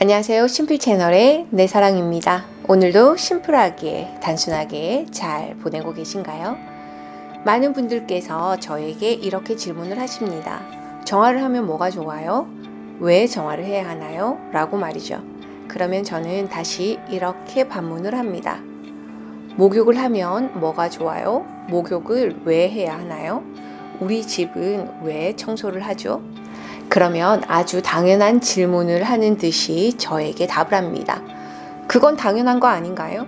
안녕하세요. 심플 채널의 내 사랑입니다. 오늘도 심플하게, 단순하게 잘 보내고 계신가요? 많은 분들께서 저에게 이렇게 질문을 하십니다. 정화를 하면 뭐가 좋아요? 왜 정화를 해야 하나요? 라고 말이죠. 그러면 저는 다시 이렇게 반문을 합니다. 목욕을 하면 뭐가 좋아요? 목욕을 왜 해야 하나요? 우리 집은 왜 청소를 하죠? 그러면 아주 당연한 질문을 하는 듯이 저에게 답을 합니다. 그건 당연한 거 아닌가요?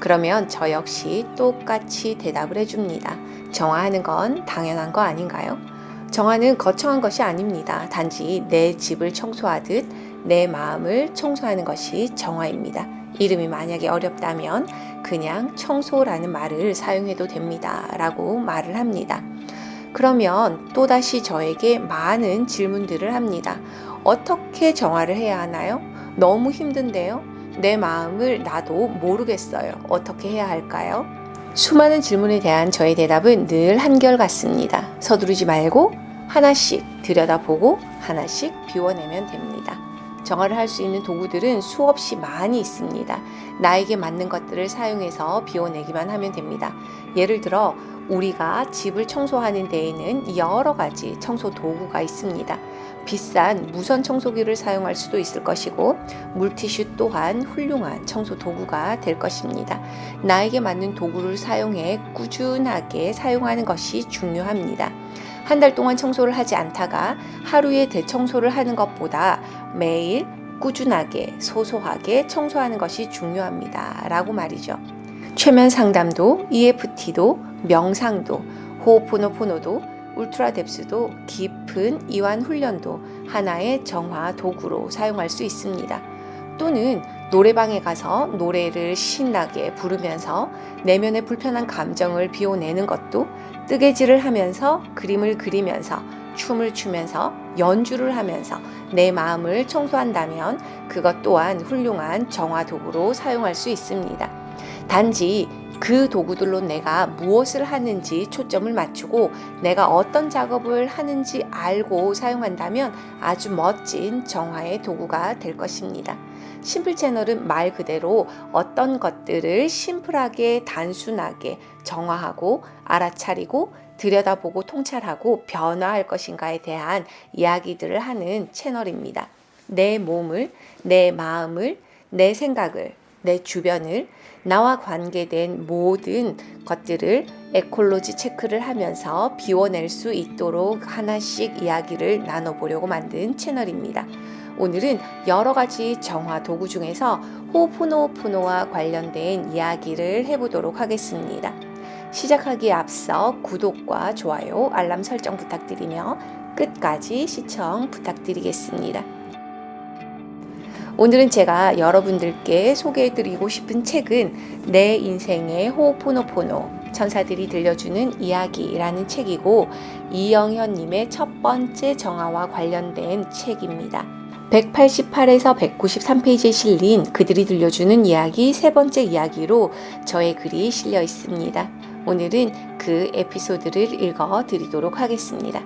그러면 저 역시 똑같이 대답을 해줍니다. 정화하는 건 당연한 거 아닌가요? 정화는 거창한 것이 아닙니다. 단지 내 집을 청소하듯 내 마음을 청소하는 것이 정화입니다. 이름이 만약에 어렵다면 그냥 청소라는 말을 사용해도 됩니다. 라고 말을 합니다. 그러면 또다시 저에게 많은 질문들을 합니다. 어떻게 정화를 해야 하나요? 너무 힘든데요? 내 마음을 나도 모르겠어요. 어떻게 해야 할까요? 수많은 질문에 대한 저의 대답은 늘 한결같습니다. 서두르지 말고 하나씩 들여다보고 하나씩 비워내면 됩니다. 정화를 할 수 있는 도구들은 수없이 많이 있습니다. 나에게 맞는 것들을 사용해서 비워내기만 하면 됩니다. 예를 들어 우리가 집을 청소하는 데에는 여러 가지 청소 도구가 있습니다. 비싼 무선 청소기를 사용할 수도 있을 것이고 물티슈 또한 훌륭한 청소 도구가 될 것입니다. 나에게 맞는 도구를 사용해 꾸준하게 사용하는 것이 중요합니다. 한 달 동안 청소를 하지 않다가 하루에 대청소를 하는 것보다 매일 꾸준하게 소소하게 청소하는 것이 중요합니다. 라고 말이죠. 최면 상담도 EFT도 명상도 호포노포노도 울트라 뎁스도 깊은 이완 훈련도 하나의 정화 도구로 사용할 수 있습니다. 또는 노래방에 가서 노래를 신나게 부르면서 내면의 불편한 감정을 비워내는 것도 뜨개질을 하면서 그림을 그리면서 춤을 추면서 연주를 하면서 내 마음을 청소한다면 그것 또한 훌륭한 정화 도구로 사용할 수 있습니다. 단지 그 도구들로 내가 무엇을 하는지 초점을 맞추고 내가 어떤 작업을 하는지 알고 사용한다면 아주 멋진 정화의 도구가 될 것입니다. 심플 채널은 말 그대로 어떤 것들을 심플하게 단순하게 정화하고 알아차리고 들여다보고 통찰하고 변화할 것인가에 대한 이야기들을 하는 채널입니다. 내 몸을, 내 마음을, 내 생각을, 내 주변을 나와 관계된 모든 것들을 에콜로지 체크를 하면서 비워낼 수 있도록 하나씩 이야기를 나눠보려고 만든 채널입니다. 오늘은 여러 가지 정화 도구 중에서 호포노포노와 관련된 이야기를 해보도록 하겠습니다. 시작하기에 앞서 구독과 좋아요, 알람 설정 부탁드리며 끝까지 시청 부탁드리겠습니다. 오늘은 제가 여러분들께 소개해드리고 싶은 책은 내 인생의 호포노포노 천사들이 들려주는 이야기라는 책이고 이영현님의 첫 번째 정화와 관련된 책입니다. 188에서 193페이지에 실린 그들이 들려주는 이야기 세 번째 이야기로 저의 글이 실려 있습니다. 오늘은 그 에피소드를 읽어 드리도록 하겠습니다.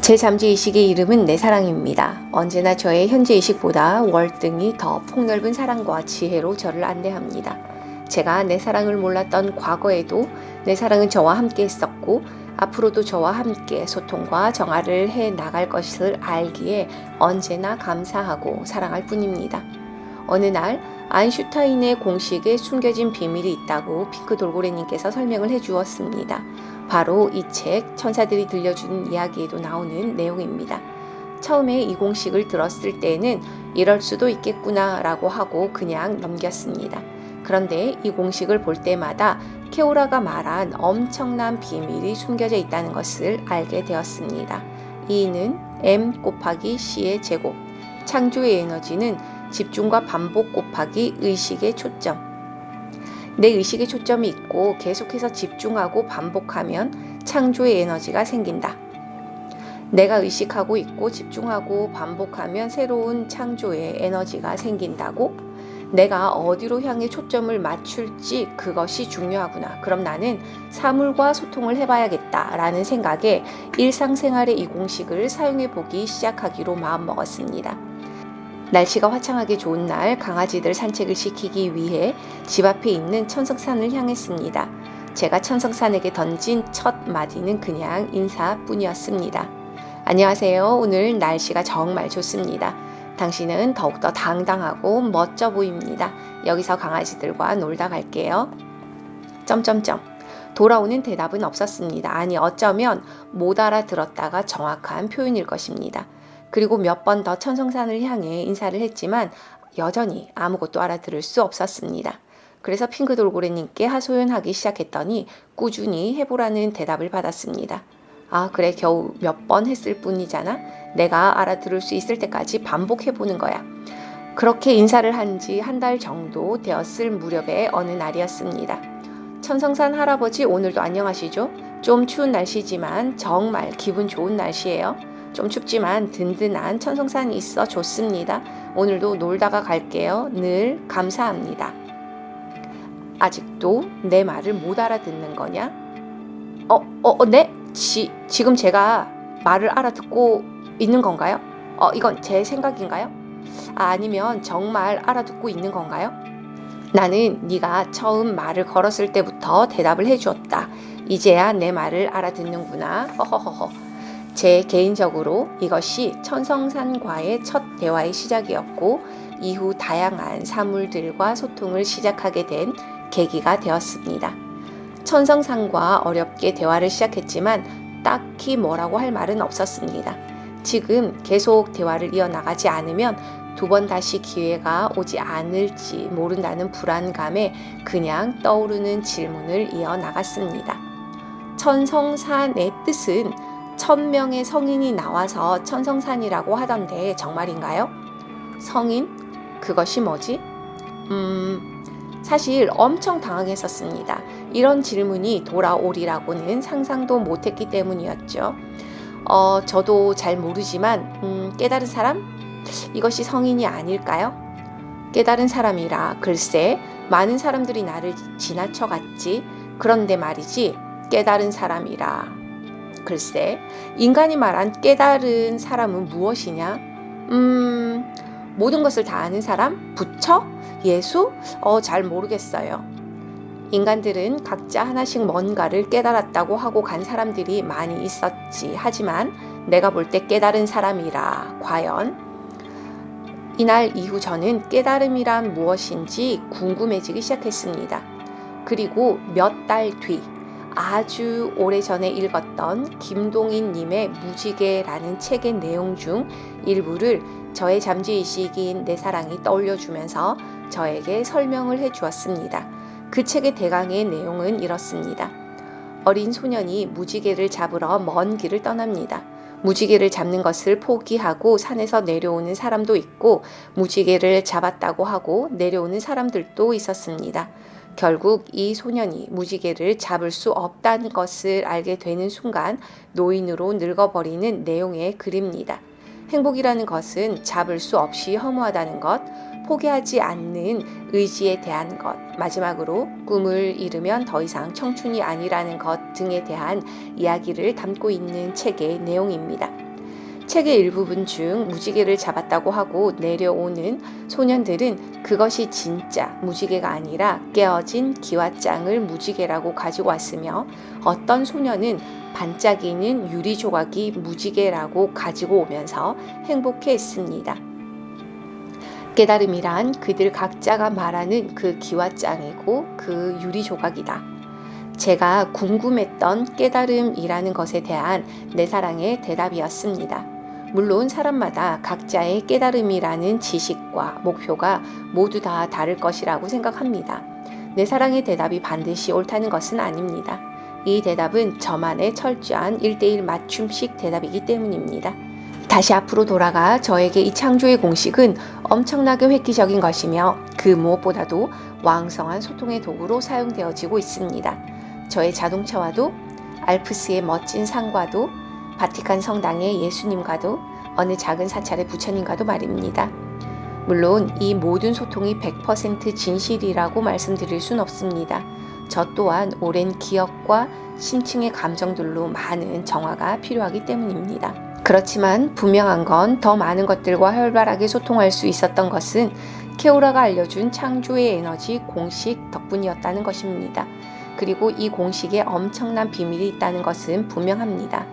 제 잠재의식의 이름은 내 사랑입니다. 언제나 저의 현재의식보다 월등히 더 폭넓은 사랑과 지혜로 저를 안내합니다. 제가 내 사랑을 몰랐던 과거에도 내 사랑은 저와 함께 했었고 앞으로도 저와 함께 소통과 정화를 해 나갈 것을 알기에 언제나 감사하고 사랑할 뿐입니다. 어느 날 아인슈타인의 공식에 숨겨진 비밀이 있다고 핑크 돌고래님께서 설명을 해 주었습니다. 바로 이 책 천사들이 들려주는 이야기에도 나오는 내용입니다. 처음에 이 공식을 들었을 때는 이럴 수도 있겠구나 라고 하고 그냥 넘겼습니다. 그런데 이 공식을 볼 때마다 케오라가 말한 엄청난 비밀이 숨겨져 있다는 것을 알게 되었습니다. E는 M 곱하기 C의 제곱, 창조의 에너지는 집중과 반복 곱하기 의식의 초점, 내 의식의 초점이 있고 계속해서 집중하고 반복하면 창조의 에너지가 생긴다. 내가 의식하고 있고 집중하고 반복하면 새로운 창조의 에너지가 생긴다고? 내가 어디로 향해 초점을 맞출지 그것이 중요하구나. 그럼 나는 사물과 소통을 해봐야겠다. 라는 생각에 일상생활의 이 공식을 사용해 보기 시작하기로 마음먹었습니다. 날씨가 화창하게 좋은 날 강아지들 산책을 시키기 위해 집 앞에 있는 천석산을 향했습니다. 제가 천석산에게 던진 첫 마디는 그냥 인사뿐이었습니다. 안녕하세요. 오늘 날씨가 정말 좋습니다. 당신은 더욱더 당당하고 멋져 보입니다. 여기서 강아지들과 놀다 갈게요. 점점점. 돌아오는 대답은 없었습니다. 아니, 어쩌면 못 알아들었다가 정확한 표현일 것입니다. 그리고 몇 번 더 천성산을 향해 인사를 했지만 여전히 아무것도 알아들을 수 없었습니다. 그래서 핑크 돌고래님께 하소연하기 시작했더니 꾸준히 해보라는 대답을 받았습니다. 아, 그래, 겨우 몇 번 했을 뿐이잖아. 내가 알아들을 수 있을 때까지 반복해 보는 거야. 그렇게 인사를 한 지 한 달 정도 되었을 무렵의 어느 날이었습니다. 천성산 할아버지 오늘도 안녕하시죠? 좀 추운 날씨지만 정말 기분 좋은 날씨예요. 좀 춥지만 든든한 천성산이 있어 좋습니다. 오늘도 놀다가 갈게요. 늘 감사합니다. 아직도 내 말을 못 알아듣는 거냐? 어, 어, 어, 네? 지, 지금 제가 말을 알아듣고 있는 건가요? 어, 이건 제 생각인가요? 아, 아니면 정말 알아듣고 있는 건가요? 나는 네가 처음 말을 걸었을 때부터 대답을 해주었다. 이제야 내 말을 알아듣는구나. 허허허허. 제 개인적으로 이것이 천성산과의 첫 대화의 시작이었고 이후 다양한 사물들과 소통을 시작하게 된 계기가 되었습니다. 천성산과 어렵게 대화를 시작했지만 딱히 뭐라고 할 말은 없었습니다. 지금 계속 대화를 이어나가지 않으면 두 번 다시 기회가 오지 않을지 모른다는 불안감에 그냥 떠오르는 질문을 이어나갔습니다. 천성산의 뜻은 천명의 성인이 나와서 천성산이라고 하던데 정말인가요? 성인? 그것이 뭐지? 음, 사실 엄청 당황했었습니다. 이런 질문이 돌아오리라고는 상상도 못했기 때문이었죠. 어, 저도 잘 모르지만, 음, 깨달은 사람? 이것이 성인이 아닐까요? 깨달은 사람이라 글쎄 많은 사람들이 나를 지나쳐 갔지. 그런데 말이지 깨달은 사람이라 글쎄 인간이 말한 깨달은 사람은 무엇이냐? 음 모든 것을 다 아는 사람? 부처? 예수? 어 잘 모르겠어요. 인간들은 각자 하나씩 뭔가를 깨달았다고 하고 간 사람들이 많이 있었지. 하지만 내가 볼 때 깨달은 사람이라 과연 이날 이후 저는 깨달음이란 무엇인지 궁금해지기 시작했습니다. 그리고 몇 달 뒤, 아주 오래전에 읽었던 김동인 님의 무지개라는 책의 내용 중 일부를 저의 잠재의식인 내 사랑이 떠올려주면서 저에게 설명을 해 주었습니다. 그 책의 대강의 내용은 이렇습니다. 어린 소년이 무지개를 잡으러 먼 길을 떠납니다. 무지개를 잡는 것을 포기하고 산에서 내려오는 사람도 있고 무지개를 잡았다고 하고 내려오는 사람들도 있었습니다. 결국 이 소년이 무지개를 잡을 수 없다는 것을 알게 되는 순간 노인으로 늙어버리는 내용의 글입니다. 행복이라는 것은 잡을 수 없이 허무하다는 것, 포기하지 않는 의지에 대한 것, 마지막으로 꿈을 잃으면 더 이상 청춘이 아니라는 것 등에 대한 이야기를 담고 있는 책의 내용입니다. 책의 일부분 중 무지개를 잡았다고 하고 내려오는 소년들은 그것이 진짜 무지개가 아니라 깨어진 기와장을 무지개라고 가지고 왔으며 어떤 소년은 반짝이는 유리 조각이 무지개라고 가지고 오면서 행복해 했습니다. 깨달음이란 그들 각자가 말하는 그 기와장이고 그 유리 조각이다. 제가 궁금했던 깨달음이라는 것에 대한 내 사랑의 대답이었습니다. 물론 사람마다 각자의 깨달음이라는 지식과 목표가 모두 다 다를 것이라고 생각합니다. 내 사랑의 대답이 반드시 옳다는 것은 아닙니다. 이 대답은 저만의 철저한 1대1 맞춤식 대답이기 때문입니다. 다시 앞으로 돌아가 저에게 이 창조의 공식은 엄청나게 획기적인 것이며 그 무엇보다도 왕성한 소통의 도구로 사용되어지고 있습니다. 저의 자동차와도 알프스의 멋진 산과도 바티칸 성당의 예수님과도 어느 작은 사찰의 부처님과도 말입니다. 물론 이 모든 소통이 100% 진실이라고 말씀드릴 순 없습니다. 저 또한 오랜 기억과 심층의 감정들로 많은 정화가 필요하기 때문입니다. 그렇지만 분명한 건 더 많은 것들과 활발하게 소통할 수 있었던 것은 케오라가 알려준 창조의 에너지 공식 덕분이었다는 것입니다. 그리고 이 공식에 엄청난 비밀이 있다는 것은 분명합니다.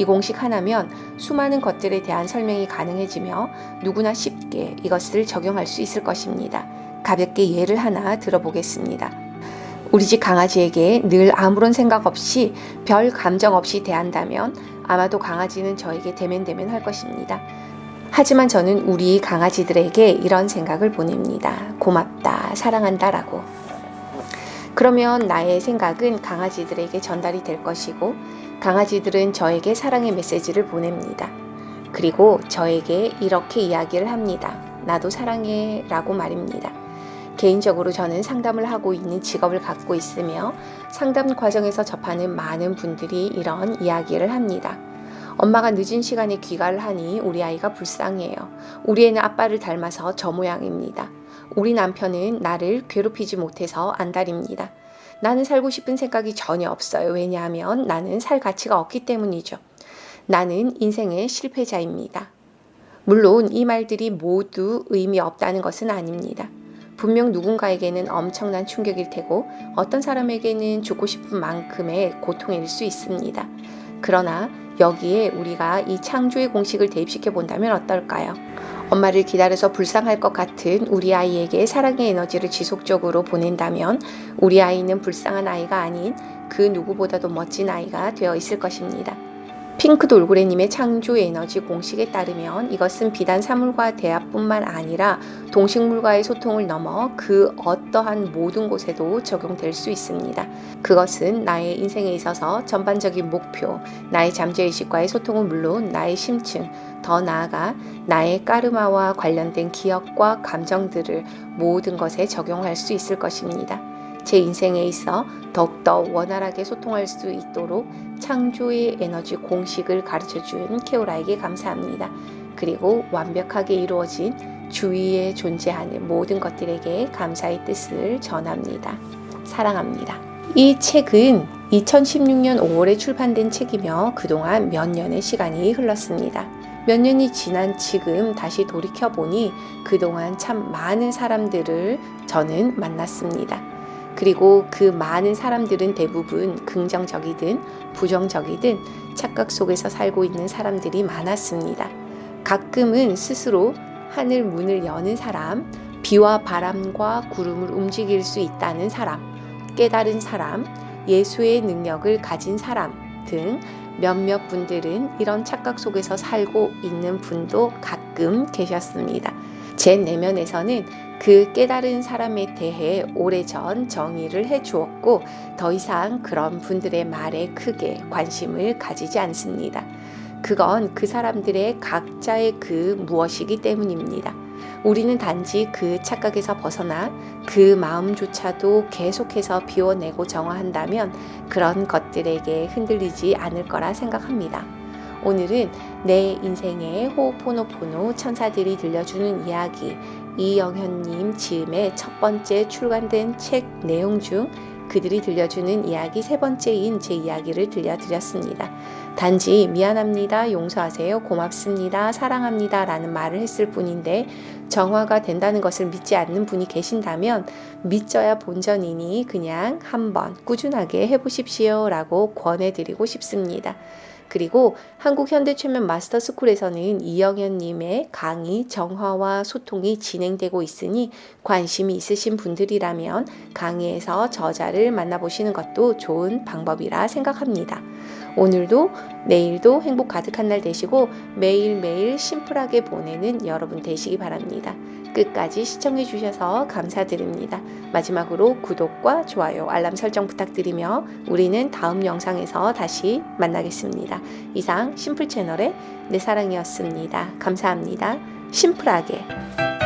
이 공식 하나면 수많은 것들에 대한 설명이 가능해지며 누구나 쉽게 이것을 적용할 수 있을 것입니다. 가볍게 예를 하나 들어보겠습니다. 우리 집 강아지에게 늘 아무런 생각 없이 별 감정 없이 대한다면 아마도 강아지는 저에게 대면대면 할 것입니다. 하지만 저는 우리 강아지들에게 이런 생각을 보냅니다. 고맙다, 사랑한다 라고. 그러면 나의 생각은 강아지들에게 전달이 될 것이고 강아지들은 저에게 사랑의 메시지를 보냅니다. 그리고 저에게 이렇게 이야기를 합니다. 나도 사랑해 라고 말입니다. 개인적으로 저는 상담을 하고 있는 직업을 갖고 있으며 상담 과정에서 접하는 많은 분들이 이런 이야기를 합니다. 엄마가 늦은 시간에 귀가를 하니 우리 아이가 불쌍해요. 우리 애는 아빠를 닮아서 저 모양입니다. 우리 남편은 나를 괴롭히지 못해서 안달입니다. 나는 살고 싶은 생각이 전혀 없어요. 왜냐하면 나는 살 가치가 없기 때문이죠. 나는 인생의 실패자입니다. 물론 이 말들이 모두 의미 없다는 것은 아닙니다. 분명 누군가에게는 엄청난 충격일 테고 어떤 사람에게는 죽고 싶은 만큼의 고통일 수 있습니다. 그러나 여기에 우리가 이 창조의 공식을 대입시켜 본다면 어떨까요? 엄마를 기다려서 불쌍할 것 같은 우리 아이에게 사랑의 에너지를 지속적으로 보낸다면 우리 아이는 불쌍한 아이가 아닌 그 누구보다도 멋진 아이가 되어 있을 것입니다. 핑크 돌고래님의 창조 에너지 공식에 따르면 이것은 비단 사물과 대화뿐만 아니라 동식물과의 소통을 넘어 그 어떠한 모든 곳에도 적용될 수 있습니다. 그것은 나의 인생에 있어서 전반적인 목표, 나의 잠재의식과의 소통은 물론 나의 심층, 더 나아가 나의 까르마와 관련된 기억과 감정들을 모든 것에 적용할 수 있을 것입니다. 제 인생에 있어 더욱더 원활하게 소통할 수 있도록 창조의 에너지 공식을 가르쳐 준 케오라에게 감사합니다. 그리고 완벽하게 이루어진 주위에 존재하는 모든 것들에게 감사의 뜻을 전합니다. 사랑합니다. 이 책은 2016년 5월에 출판된 책이며 그동안 몇 년의 시간이 흘렀습니다. 몇 년이 지난 지금 다시 돌이켜보니 그동안 참 많은 사람들을 저는 만났습니다. 그리고 그 많은 사람들은 대부분 긍정적이든 부정적이든 착각 속에서 살고 있는 사람들이 많았습니다. 가끔은 스스로 하늘 문을 여는 사람, 비와 바람과 구름을 움직일 수 있다는 사람, 깨달은 사람, 예수의 능력을 가진 사람 등 몇몇 분들은 이런 착각 속에서 살고 있는 분도 가끔 계셨습니다. 제 내면에서는 그 깨달은 사람에 대해 오래전 정의를 해 주었고 더 이상 그런 분들의 말에 크게 관심을 가지지 않습니다. 그건 그 사람들의 각자의 그 무엇이기 때문입니다. 우리는 단지 그 착각에서 벗어나 그 마음조차도 계속해서 비워내고 정화한다면 그런 것들에게 흔들리지 않을 거라 생각합니다. 오늘은 내 인생의 호포노포노 천사들이 들려주는 이야기 이영현님 지음의 첫 번째 출간된 책 내용 중 그들이 들려주는 이야기 세 번째인 제 이야기를 들려드렸습니다. 단지 미안합니다, 용서하세요, 고맙습니다, 사랑합니다 라는 말을 했을 뿐인데 정화가 된다는 것을 믿지 않는 분이 계신다면 믿져야 본전이니 그냥 한번 꾸준하게 해보십시오 라고 권해드리고 싶습니다. 그리고 한국현대최면 마스터스쿨에서는 이영현님의 강의 정화와 소통이 진행되고 있으니 관심이 있으신 분들이라면 강의에서 저자를 만나보시는 것도 좋은 방법이라 생각합니다. 오늘도 내일도 행복 가득한 날 되시고 매일매일 심플하게 보내는 여러분 되시기 바랍니다. 끝까지 시청해 주셔서 감사드립니다. 마지막으로 구독과 좋아요, 알람 설정 부탁드리며 우리는 다음 영상에서 다시 만나겠습니다. 이상 심플 채널의 내 사랑이었습니다. 감사합니다. 심플하게.